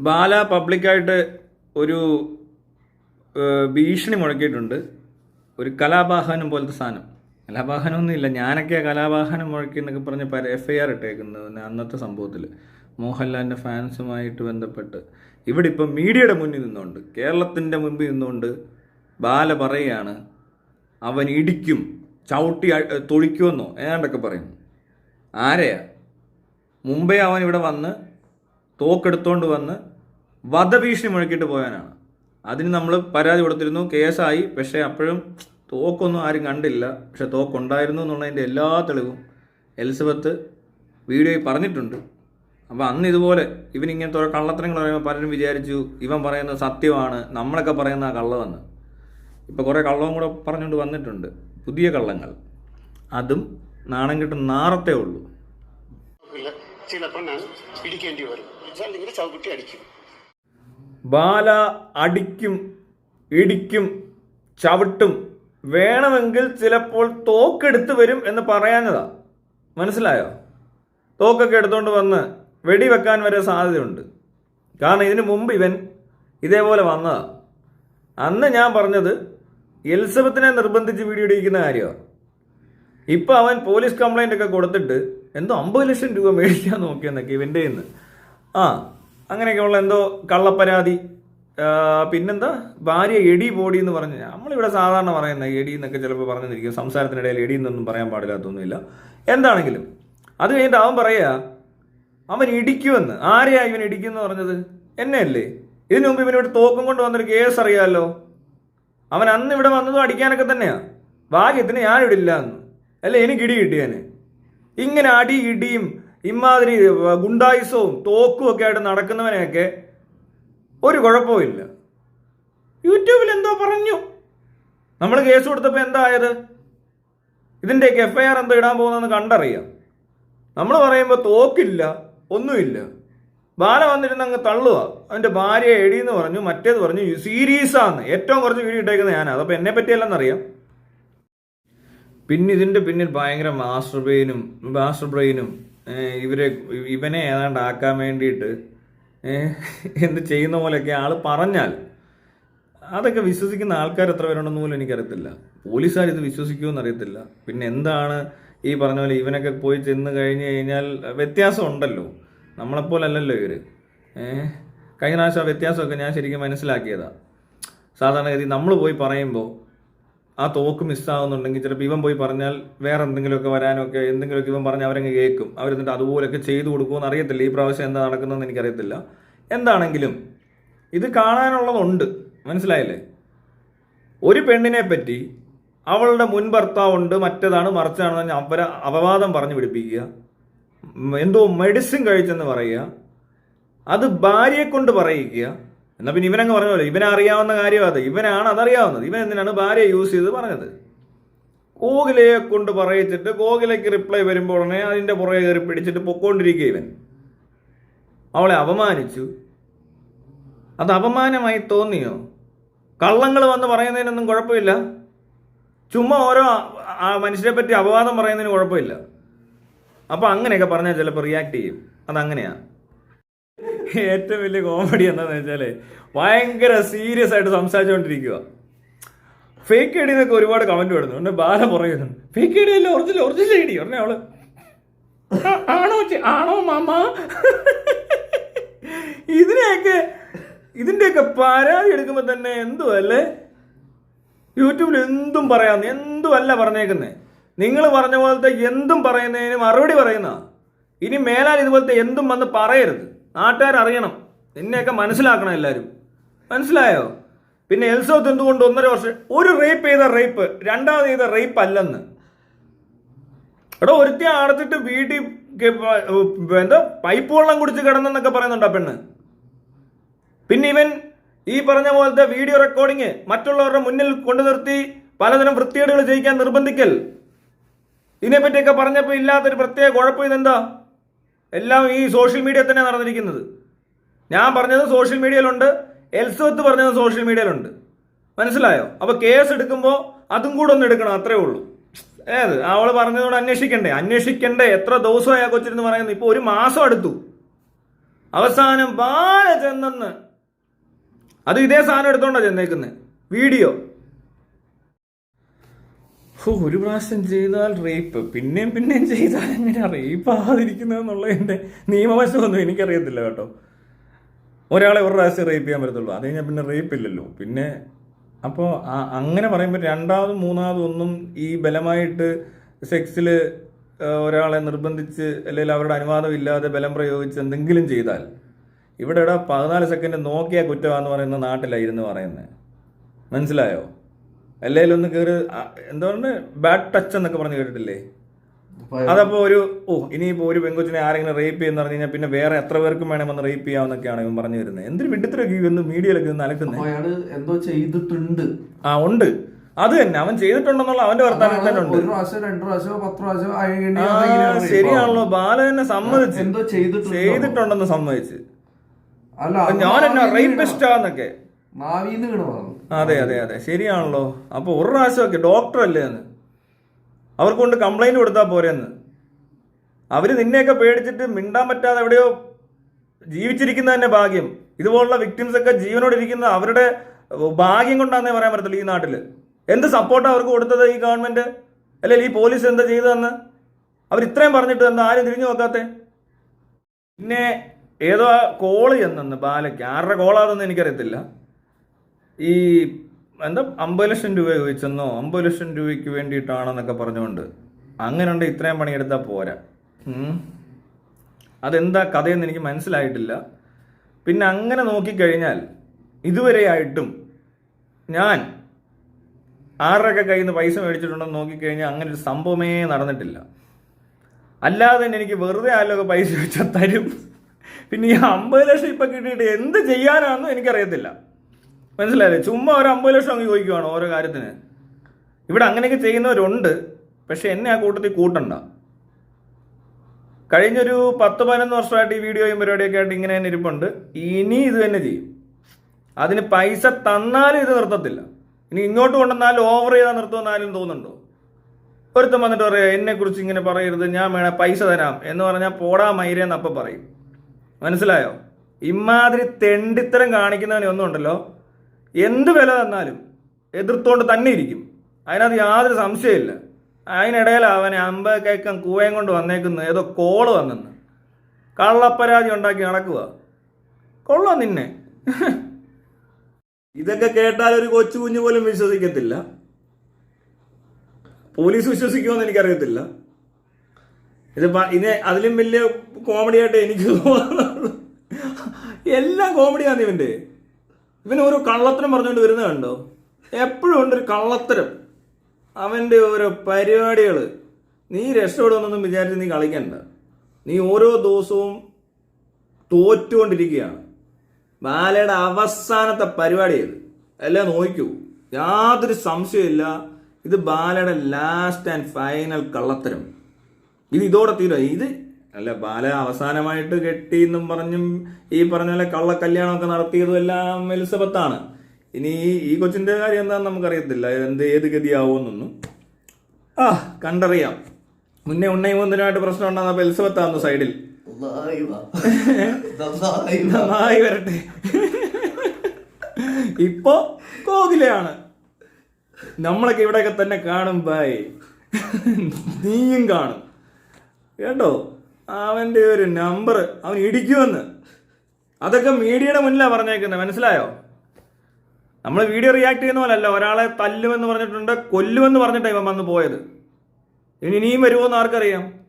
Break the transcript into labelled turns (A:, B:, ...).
A: ബാല പബ്ലിക്കായിട്ട് ഒരു ഭീഷണി മുഴക്കിയിട്ടുണ്ട്. ഒരു കലാപാഹനം പോലത്തെ സാധനം. കലാപാഹനമൊന്നുമില്ല ഞാനൊക്കെയാണ് ഞാനൊക്കെ കലാവാഹനം മുഴക്കി എന്നൊക്കെ പറഞ്ഞ് എഫ് ഐ ആർ ഇട്ടേക്കുന്നത് അന്നത്തെ സംഭവത്തിൽ മോഹൻലാലിന്റെ ഫാൻസുമായിട്ട് ബന്ധപ്പെട്ട്. ഇവിടെ ഇപ്പം മീഡിയയുടെ മുന്നിൽ നിന്നുകൊണ്ട് കേരളത്തിന്റെ മുമ്പിൽ നിന്നുകൊണ്ട് ബാല പറയുകയാണ് അവൻ ഇടിക്കും ചവിട്ടി തൊഴിക്കുമെന്നോ? ഏതാണ്ടൊക്കെ പറയുന്നു. ആരെയാ? മുമ്പേ അവൻ ഇവിടെ വന്ന് തോക്കെടുത്തോണ്ട് വന്ന് വധഭീഷണി മുഴക്കിട്ട് പോയാനാണ് അതിന് നമ്മൾ പരാതി കൊടുത്തിരുന്നു. കേസായി. പക്ഷേ അപ്പോഴും തോക്കൊന്നും ആരും കണ്ടില്ല. പക്ഷെ തോക്കുണ്ടായിരുന്നു എന്നുള്ളതിന്റെ എല്ലാ തെളിവും എലിസബത്ത് വീഡിയോയിൽ പറഞ്ഞിട്ടുണ്ട്. അപ്പോൾ അന്ന് ഇതുപോലെ ഇവൻ ഇങ്ങനത്തെ ഓരോ കള്ളത്തരങ്ങൾ പറയുമ്പോൾ പലരും വിചാരിച്ചു ഇവൻ പറയുന്നത് സത്യമാണ്. നമ്മളൊക്കെ പറയുന്ന ആ കള്ളമെന്ന്. ഇപ്പോൾ കുറേ കള്ളവും കൂടെ പറഞ്ഞുകൊണ്ട് വന്നിട്ടുണ്ട്. പുതിയ കള്ളങ്ങൾ. അതും നാണം കിട്ടും നാറത്തേ ഉള്ളൂ.
B: ചില ചിലപ്പോൾ ഇടിക്കേണ്ടി വരും. അല്ലെങ്കിൽ ചവിട്ടി അടിക്കും.
A: ബാല അടിക്കും ഇടിക്കും ചവിട്ടും. വേണമെങ്കിൽ ചിലപ്പോൾ തോക്കെടുത്ത് വരും എന്ന് പറയാഞ്ഞതാ. മനസ്സിലായോ? തോക്കൊക്കെ എടുത്തുകൊണ്ട് വന്ന് വെടിവെക്കാൻ വരെ സാധ്യതയുണ്ട്. കാരണം ഇതിനു മുമ്പ് ഇവൻ ഇതേപോലെ വന്നതാ. അന്ന് ഞാൻ പറഞ്ഞത് എലിസബത്തിനെ നിർബന്ധിച്ച് വീഡിയോ ഇടിക്കുന്ന കാര്യമാണ് ഇപ്പൊ അവൻ പോലീസ് കംപ്ലൈന്റ് ഒക്കെ കൊടുത്തിട്ട് എന്തോ അമ്പത് ലക്ഷം രൂപ മേടിക്കാൻ നോക്കിയെന്നൊക്കെ ഇവന്റെ നിന്ന് ആ അങ്ങനെയൊക്കെയുള്ള എന്തോ കള്ളപ്പരാതി. പിന്നെന്താ? ഭാര്യ എടി പോടി എന്ന് പറഞ്ഞ് നമ്മളിവിടെ സാധാരണ പറയുന്ന എടി എന്നൊക്കെ ചിലപ്പോൾ പറഞ്ഞിരിക്കും സംസാരത്തിനിടയിൽ എടി എന്നൊന്നും പറയാൻ പാടില്ലാത്തൊന്നുമില്ല. എന്താണെങ്കിലും അത് കഴിഞ്ഞിട്ട് അവൻ പറയാ അവൻ ഇടിക്കുമെന്ന്. ആരെയാ ഇവൻ ഇടിക്കുമെന്ന് പറഞ്ഞത്? എന്നെയല്ലേ. ഇതിനു മുമ്പ് ഇവനോട് തോക്കും കൊണ്ട് വന്നൊരു കേസ് അറിയാമല്ലോ അവൻ അന്ന് ഇവിടെ വന്നതും അടിക്കാനൊക്കെ തന്നെയാണ് ഭാഗ്യത്തിന് ഞാൻ ഇല്ല എന്ന് അല്ല എനിക്ക് ഇടി കിട്ടിയാന്. ഇങ്ങനെ അടി ഇടിയും ഇമാതിരി ഗുണ്ടായുസവും തോക്കും ഒക്കെ ആയിട്ട് നടക്കുന്നവനെയൊക്കെ ഒരു കുഴപ്പമില്ല യൂട്യൂബിൽ എന്തോ പറഞ്ഞു. നമ്മൾ കേസ് കൊടുത്തപ്പോൾ എന്തായത് ഇതിന്റെയൊക്കെ എഫ് ഐ ആർ എന്തോ ഇടാൻ പോകുന്നതെന്ന് കണ്ടറിയാം. നമ്മൾ പറയുമ്പോൾ തോക്കില്ല ഒന്നുമില്ല. ബാല വന്നിരുന്ന് അങ്ങ് തള്ളുക അവന്റെ ഭാര്യ എടി എന്ന് പറഞ്ഞു മറ്റേത് പറഞ്ഞു സീരീസ് ആണ് ഏറ്റവും കുറച്ച് വീഡിയോ ഇട്ടേക്കുന്നത് ഞാനാണ് അതപ്പോൾ എന്നെ പറ്റിയല്ലെന്ന് അറിയാം പിന്നെ ഇതിന്റെ പിന്നിൽ ഭയങ്കര മാസ്റ്റർ ബ്രെയിനും മാസ്റ്റർ ബ്രെയിനും ഇവരെ ഇവനെ ഏതാണ്ട് ആക്കാൻ വേണ്ടിയിട്ട് എന്ത് ചെയ്യുന്ന പോലെയൊക്കെ ആൾ പറഞ്ഞാൽ അതൊക്കെ വിശ്വസിക്കുന്ന ആൾക്കാർ എത്ര പേരുണ്ടെന്ന് പോലും എനിക്കറിയത്തില്ല. പോലീസുകാർ ഇത് വിശ്വസിക്കുമെന്ന് അറിയത്തില്ല പിന്നെ എന്താണ് ഈ പറഞ്ഞ പോലെ ഇവനൊക്കെ പോയി ചെന്ന് കഴിഞ്ഞ് കഴിഞ്ഞാൽ വ്യത്യാസം ഉണ്ടല്ലോ. നമ്മളെപ്പോലല്ലല്ലോ ഇവർ കഴിഞ്ഞ പ്രാവശ്യം ആ വ്യത്യാസമൊക്കെ ഞാൻ ശരിക്കും മനസ്സിലാക്കിയതാണ് സാധാരണഗതി നമ്മൾ പോയി പറയുമ്പോൾ ആ തോക്ക് മിസ്സാവുന്നുണ്ടെങ്കിൽ ചിലപ്പോൾ ഇവൻ പോയി പറഞ്ഞാൽ വേറെ എന്തെങ്കിലുമൊക്കെ വരാനൊക്കെ എന്തെങ്കിലുമൊക്കെ ഇവൻ പറഞ്ഞാൽ അവരങ്ങ് കേൾക്കും. അവരെന്നിട്ട് അതുപോലെയൊക്കെ ചെയ്തു കൊടുക്കുമെന്ന് അറിയത്തില്ല. ഈ പ്രാവശ്യം എന്താ നടക്കുന്നതെന്ന് എനിക്കറിയത്തില്ല. എന്താണെങ്കിലും ഇത് കാണാനുള്ളതുണ്ട്. മനസ്സിലായില്ലേ? ഒരു പെണ്ണിനെ പറ്റി അവളുടെ മുൻ ഭർത്താവുണ്ട് മറ്റേതാണ് മറിച്ചാണെന്ന് അവരെ അപവാദം പറഞ്ഞു പിടിപ്പിക്കുക. എന്തോ മെഡിസിൻ കഴിച്ചെന്ന് പറയുക. അത് ഭാര്യയെ കൊണ്ട് പറയിക്കുക എന്നാ പിന്നെ ഇവനങ്ങ് പറഞ്ഞ പോലെ ഇവനെ അറിയാവുന്ന കാര്യം അത്. ഇവനാണ് അതറിയാവുന്നത്. ഇവൻ എന്തിനാണ് ഭാര്യ യൂസ് ചെയ്ത് പറഞ്ഞത്? കോകിലയെ കൊണ്ട് പറയിച്ചിട്ട് കോകിലയ്ക്ക് റിപ്ലൈ വരുമ്പോൾ ഉടനെ അതിന്റെ പുറകെ കയറി പിടിച്ചിട്ട് പൊക്കോണ്ടിരിക്കുക ഇവൻ. അവളെ അപമാനിച്ചു. അത് അപമാനമായി തോന്നിയോ? കള്ളങ്ങൾ വന്ന് പറയുന്നതിനൊന്നും കുഴപ്പമില്ല. ചുമ്മാ ഓരോ ആ- മനുഷ്യരെ പറ്റി അപവാദം പറയുന്നതിന് കുഴപ്പമില്ല. അപ്പോൾ അങ്ങനെയൊക്കെ പറഞ്ഞാൽ ചിലപ്പോൾ റിയാക്ട് ചെയ്യും. അതങ്ങനെയാ. ഏറ്റവും വലിയ കോമഡി എന്താന്ന് വെച്ചാൽ ഭയങ്കര സീരിയസ് ആയിട്ട് സംസാരിച്ചുകൊണ്ടിരിക്കുക ഫേക്ക് ഐഡി എന്നൊക്കെ ഒരുപാട് കമന്റ് വരുന്നു. എന്നെ ബാല പറയുന്നുണ്ട് ഫേക്ക് ഐഡി അല്ല ഒറിജിനൽ ഒറിജിനൽ ഐ ഡി പറഞ്ഞേ അവൾ ആണോ ആണോ മാമ? ഇതിനെയൊക്കെ ഇതിന്റെയൊക്കെ പരാതി എടുക്കുമ്പോ തന്നെ എന്തോ അല്ലേ യൂട്യൂബിൽ എന്തും പറയാന്ന് എന്തും അല്ല പറഞ്ഞേക്കുന്നേ? നിങ്ങൾ പറഞ്ഞ പോലത്തെ എന്തും പറയുന്നതിന് മറുപടി പറയുന്ന ഇനി മേലാൽ ഇതുപോലത്തെ എന്തും വന്ന് പറയരുത്. നാട്ടുകാർ അറിയണം നിന്നെയൊക്കെ മനസ്സിലാക്കണം എല്ലാവരും മനസ്സിലായോ? പിന്നെ എൽസോത്ത് എന്തുകൊണ്ട് ഒന്നര വർഷം ഒരു റേപ്പ് ചെയ്ത റേപ്പ് രണ്ടാമത് ചെയ്ത റേപ്പ് അല്ലെന്ന്. എടോ ഒരുത്തി അടച്ചിട്ട് വീട്ടിൽ എന്താ പൈപ്പ് വെള്ളം കുടിച്ച് കിടന്നെന്നൊക്കെ പറയുന്നുണ്ടോ പെണ്ണ്? പിന്നെ ഇവൻ ഈ പറഞ്ഞ പോലത്തെ വീഡിയോ റെക്കോർഡിങ് മറ്റുള്ളവരുടെ മുന്നിൽ കൊണ്ടു നിർത്തി പലതരം വൃത്തികേടുകൾ ചെയ്യിക്കാൻ നിർബന്ധിക്കൽ. ഇതിനെപ്പറ്റിയൊക്കെ പറഞ്ഞപ്പോൾ ഇല്ലാത്തൊരു പ്രത്യേക കുഴപ്പം ഇതെന്താ? എല്ലാം ഈ സോഷ്യൽ മീഡിയ തന്നെ നടന്നിരിക്കുന്നത്. ഞാൻ പറഞ്ഞത് സോഷ്യൽ മീഡിയയിലുണ്ട് എൽസത്ത് പറഞ്ഞത് സോഷ്യൽ മീഡിയയിലുണ്ട്. മനസ്സിലായോ? അപ്പൊ കേസ് എടുക്കുമ്പോൾ അതും കൂടെ ഒന്ന് എടുക്കണം അത്രേ ഉള്ളൂ. ഏത്? അവൾ പറഞ്ഞതുകൊണ്ട് അന്വേഷിക്കണ്ടേ? അന്വേഷിക്കണ്ടേ? എത്ര ദിവസമായി ആ കൊച്ചിരുന്ന് പറയുന്നു. ഇപ്പൊ ഒരു മാസം അടുത്തു. അവസാനം ബാല ചെന്നെന്ന്. അത് ഇതേ സാധനം എടുത്തോണ്ടാ ചെന്നേക്കുന്നത് വീഡിയോ. ഒരു പ്രാവശ്യം ചെയ്താൽ റേപ്പ് പിന്നെയും പിന്നെയും ചെയ്താൽ എങ്ങനെയാ റേപ്പ് ആകാതിരിക്കുന്നതെന്നുള്ളതിന്റെ നിയമവശമൊന്നും എനിക്കറിയത്തില്ല കേട്ടോ. ഒരാളെ ഒരു പ്രാവശ്യം റേപ്പ് ചെയ്യാൻ പറ്റത്തുള്ളൂ. അത് കഴിഞ്ഞാൽ പിന്നെ റേപ്പ് ഇല്ലല്ലോ. പിന്നെ അപ്പോൾ അങ്ങനെ പറയുമ്പോൾ രണ്ടാമതും മൂന്നാമതും ഒന്നും ഈ ബലമായിട്ട് സെക്സിൽ ഒരാളെ നിർബന്ധിച്ച് അല്ലെങ്കിൽ അവരുടെ അനുവാദം ഇല്ലാതെ ബലം പ്രയോഗിച്ച് എന്തെങ്കിലും ചെയ്താൽ ഇവിടെ പതിനാല് സെക്കൻഡ് നോക്കിയ കുറ്റമാണെന്ന് പറയുന്ന നാട്ടിലായിരുന്നു പറയുന്നത് മനസ്സിലായോ? അല്ലെങ്കിൽ ഒന്ന് കയറി എന്താ എന്താണ് ബാഡ് ടച്ച് എന്നൊക്കെ പറഞ്ഞ് കേട്ടിട്ടില്ലേ? അതപ്പോ ഒരു ഓ ഇനിയിപ്പോ ഒരു പെങ്കൊച്ചിനെ ആരെങ്കിലും റേപ്പ് ചെയ്യുന്ന പറഞ്ഞു കഴിഞ്ഞാൽ പിന്നെ വേറെ എത്ര പേർക്കും വേണം വന്ന് റേപ്പ് ചെയ്യാവുന്നൊക്കെയാണ് ഇവൻ പറഞ്ഞു വരുന്നത് എന്തൊരു വിഡിത്തരൊക്കെ ഇവന്ന് മീഡിയയിലൊക്കെ നിന്ന് അലക്കുന്നത്
C: അയാൾ എന്തോ ചെയ്തിട്ടുണ്ട്.
A: ആ ഉണ്ട്. അത് തന്നെ. അവൻ ചെയ്തിട്ടുണ്ടെന്നുള്ള അവന്റെ ആ, ശരിയാണല്ലോ? ബാല തന്നെ സമ്മതിച്ച്? ചെയ്തിട്ടുണ്ടെന്ന് സമ്മതിച്ച്.
C: അല്ല
A: ഞാൻ എന്നാ
C: റേപ്പിസ്റ്റ് വീണതാണ്
A: അതെ അതെ അതെ. ശരിയാണല്ലോ. അപ്പൊ ഒരു പ്രാവശ്യമൊക്കെ ഡോക്ടർ അല്ലേ എന്ന്. അവർക്ക് കൊണ്ട് കംപ്ലൈന്റ് കൊടുത്താൽ പോരെന്ന്. അവർ നിന്നെയൊക്കെ പേടിച്ചിട്ട് മിണ്ടാൻ പറ്റാതെ എവിടെയോ ജീവിച്ചിരിക്കുന്ന തന്നെ ഭാഗ്യം. ഇതുപോലുള്ള വിക്ടിംസ് ഒക്കെ ജീവനോട് ഇരിക്കുന്ന അവരുടെ ഭാഗ്യം കൊണ്ടാന്നേ പറയാൻ പറ്റത്തില്ല ഈ നാട്ടിൽ. എന്ത് സപ്പോർട്ട് അവർക്ക് കൊടുത്തത് ഈ ഗവൺമെന്റ് അല്ലെങ്കിൽ ഈ പോലീസ് എന്താ ചെയ്തതെന്ന്? അവർ ഇത്രയും പറഞ്ഞിട്ട് എന്താ ആരും തിരിഞ്ഞു നോക്കാത്തെ? പിന്നെ ഏതോ കോൾ എന്നു ബാലയ്ക്ക്. ആരുടെ കോളാണെന്ന് എനിക്കറിയത്തില്ല. ഈ എന്താ അമ്പത് ലക്ഷം രൂപ ചോദിച്ചെന്നോ അമ്പത് ലക്ഷം രൂപയ്ക്ക് വേണ്ടിയിട്ടാണെന്നൊക്കെ പറഞ്ഞുകൊണ്ട് അങ്ങനെ ഉണ്ട് ഇത്രയും പണിയെടുത്താൽ പോരാ. അതെന്താ കഥയെന്ന് എനിക്ക് മനസ്സിലായിട്ടില്ല. പിന്നെ അങ്ങനെ നോക്കിക്കഴിഞ്ഞാൽ ഇതുവരെയായിട്ടും ഞാൻ ആരുടെയൊക്കെ കയ്യിൽ നിന്ന് പൈസ മേടിച്ചിട്ടുണ്ടെന്ന് നോക്കിക്കഴിഞ്ഞാൽ അങ്ങനെ ഒരു സംഭവമേ നടന്നിട്ടില്ല. അല്ലാതെ തന്നെ എനിക്ക് വെറുതെ ആലോക പൈസ വെച്ചാൽ തരും. പിന്നെ ഈ അമ്പത് ലക്ഷം ഇപ്പൊ കിട്ടിയിട്ട് എന്ത് ചെയ്യാനാണെന്നും എനിക്കറിയത്തില്ല. മനസ്സിലായില്ലേ? ചുമ്മാ ഒരു അമ്പത് ലക്ഷം അങ്ങ് ചോദിക്കുവാണ് ഓരോ കാര്യത്തിന്. ഇവിടെ അങ്ങനെയൊക്കെ ചെയ്യുന്നവരുണ്ട് പക്ഷെ എന്നെ ആ കൂട്ടത്തിൽ കൂട്ടണ്ട. കഴിഞ്ഞൊരു പത്ത് പതിനൊന്ന് വർഷമായിട്ട് ഈ വീഡിയോയും പരിപാടിയൊക്കെ ആയിട്ട് ഇങ്ങനെ തന്നെ ഇരിപ്പുണ്ട്. ഇനി ഇത് തന്നെ ചെയ്യും. അതിന് പൈസ തന്നാലും ഇത് നിർത്തത്തില്ല. ഇനി ഇങ്ങോട്ട് കൊണ്ടുവന്നാലും ഓവർ ചെയ്താൽ നിർത്തുമെന്നാലും തോന്നുന്നുണ്ടോ? ഒരുത്തം വന്നിട്ട് പറയാം എന്നെ കുറിച്ച് ഇങ്ങനെ പറയരുത് ഞാൻ വേണേ പൈസ തരാം. എന്ന് പറഞ്ഞാൽ പോടാ മൈരേന്ന് അപ്പം പറയും. മനസ്സിലായോ? ഇമാതിരി തെണ്ടിത്തരം കാണിക്കുന്നവനെ ഒന്നും ഉണ്ടല്ലോ. എന്ത് വില തന്നാലും എതിർത്തോണ്ട് തന്നെ ഇരിക്കും. അതിനകത്ത് യാതൊരു സംശയമില്ല അതിനിടയിൽ അവനെ അമ്പക്കേക്കം കൂവയും കൊണ്ട് വന്നേക്കുന്നു. ഏതോ കോൾ വന്നെന്ന്. കള്ളപ്പരാതി ഉണ്ടാക്കി നടക്കുക. കൊള്ളാം നിന്നെ. ഇതൊക്കെ കേട്ടാൽ ഒരു കൊച്ചു കുഞ്ഞു പോലും വിശ്വസിക്കത്തില്ല. പോലീസ് വിശ്വസിക്കുമെന്ന് എനിക്കറിയത്തില്ല. ഇത് ഇനി അതിലും വലിയ കോമഡി ആയിട്ട് എനിക്ക് തോന്നുന്നുള്ളൂ എല്ലാം കോമഡിയാണ് ഇവന്റെ ഇവൻ ഓരോ കള്ളത്തരം പറഞ്ഞുകൊണ്ട് വരുന്നത് കണ്ടോ? എപ്പോഴും ഉണ്ട് ഒരു കള്ളത്തരം. അവന്റെ ഓരോ പരിപാടികൾ നീ രക്ഷപ്പെടുമെന്നൊന്നും വിചാരിച്ച് നീ കളിക്കണ്ട. നീ ഓരോ ദിവസവും തോറ്റുകൊണ്ടിരിക്കുകയാണ്. ബാലയുടെ അവസാനത്തെ പരിപാടി ഇത്. എല്ലാം നോക്കൂ. യാതൊരു സംശയമില്ല ഇത് ബാലയുടെ ലാസ്റ്റ് ആൻഡ് ഫൈനൽ കള്ളത്തരം. ഇത് ഇതോടെ തീരുമാനം ഇത് അല്ല ബാല അവസാനമായിട്ട് കെട്ടി എന്നും പറഞ്ഞും ഈ പറഞ്ഞ പോലെ കള്ള കല്യാണമൊക്കെ നടത്തിയതും എല്ലാം എലിസബത്താണ്. ഇനി ഈ- കൊച്ചിന്റെ കാര്യം എന്താണെന്ന് നമുക്കറിയത്തില്ല. എന്ത് ഏത് ഗതിയാവുമെന്നൊന്നും. ആ കണ്ടറിയാം. മുന്നേ ഉണ്ണയും ഒന്നിനായിട്ട് പ്രശ്നം ഉണ്ടാകുന്നപ്പോ എലിസബത്താന്ന് സൈഡിൽ. നന്നായി വരട്ടെ. ഇപ്പോ കോകിലയാണ്. നമ്മളൊക്കെ ഇവിടെയൊക്കെ തന്നെ കാണും ബായ് നീയും കാണും. കേട്ടോ? അവന്റെ ഒരു നമ്പർ അവൻ ഇടിക്കുമെന്ന്. അതൊക്കെ മീഡിയയുടെ മുന്നിലാണ് പറഞ്ഞേക്കുന്നത് മനസ്സിലായോ? നമ്മൾ വീഡിയോ റിയാക്ട് ചെയ്യുന്ന പോലല്ല ഒരാളെ തല്ലുമെന്ന് പറഞ്ഞിട്ടുണ്ട് കൊല്ലുമെന്ന് പറഞ്ഞിട്ടാണ് ഇവൻ വന്ന് പോയത്. ഇനി ഇനിയും വരുമോ എന്ന് ആർക്കറിയാം?